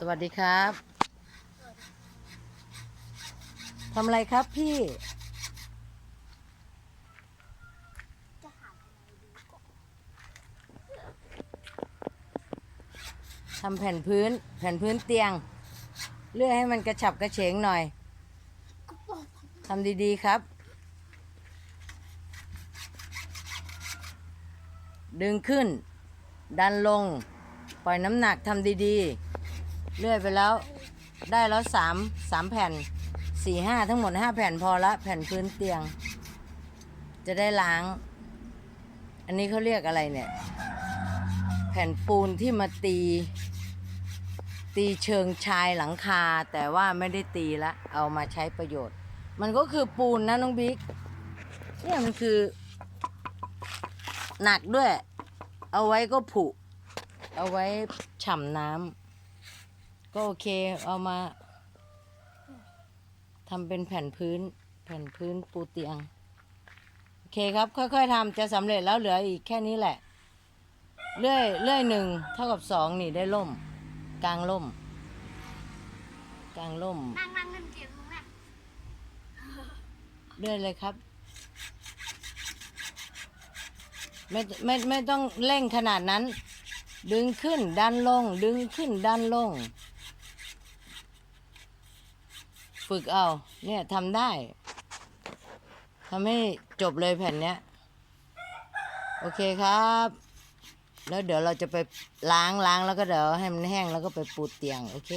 สวัสดีครับทำอะไรครับพี่ ทำแผ่นพื้น แผ่นพื้นเตียง เลื่อยให้มันกระฉับกระเฉงหน่อย ทำดีๆครับ ดึงขึ้น ดันลง ปล่อยน้ำหนักทำดีๆ เลื่อยไปแล้วได้แล้วสามสามแผ่นสี่ห้าทั้งหมดห้าแผ่นพอละแผ่นพื้นเตียง จะได้ล้าง อันนี้เขาเรียกอะไรเนี่ย แผ่นปูนที่มาตี ตีเชิงชายหลังคา แต่ว่าไม่ได้ตีละ เอามาใช้ประโยชน์ มันก็คือปูนนะน้องบิ๊กเนี่ยมันคือ หนักด้วย เอาไว้ก็ผุ เอาไว้ฉ่ำน้ำ ก็โอเค เอามาทำเป็นแผ่นพื้น แผ่นพื้นปูเตียง โอเคครับ ค่อยๆทำจะสำเร็จแล้วเหลืออีกแค่นี้แหละ เลื่อยเลื่อยหนึ่งเท่ากับสองนี่ได้ล่ม กลางล่ม กลางล่ม นั่งนั่งเล่นเกมตรงเนี้ยเลื่อยเลยครับ ไม่ไม่ไม่ต้องเร่งขนาดนั้น ดึงขึ้นดันลง ดึงขึ้นดันลง ฝึกเอา เนี่ยทำได้ทำให้จบเลยแผ่นเนี้ย โอเคครับ แล้วเดี๋ยวเราจะไปล้างล้างแล้วก็เดี๋ยวให้มันแห้งแล้วก็ไปปูเตียง โอเค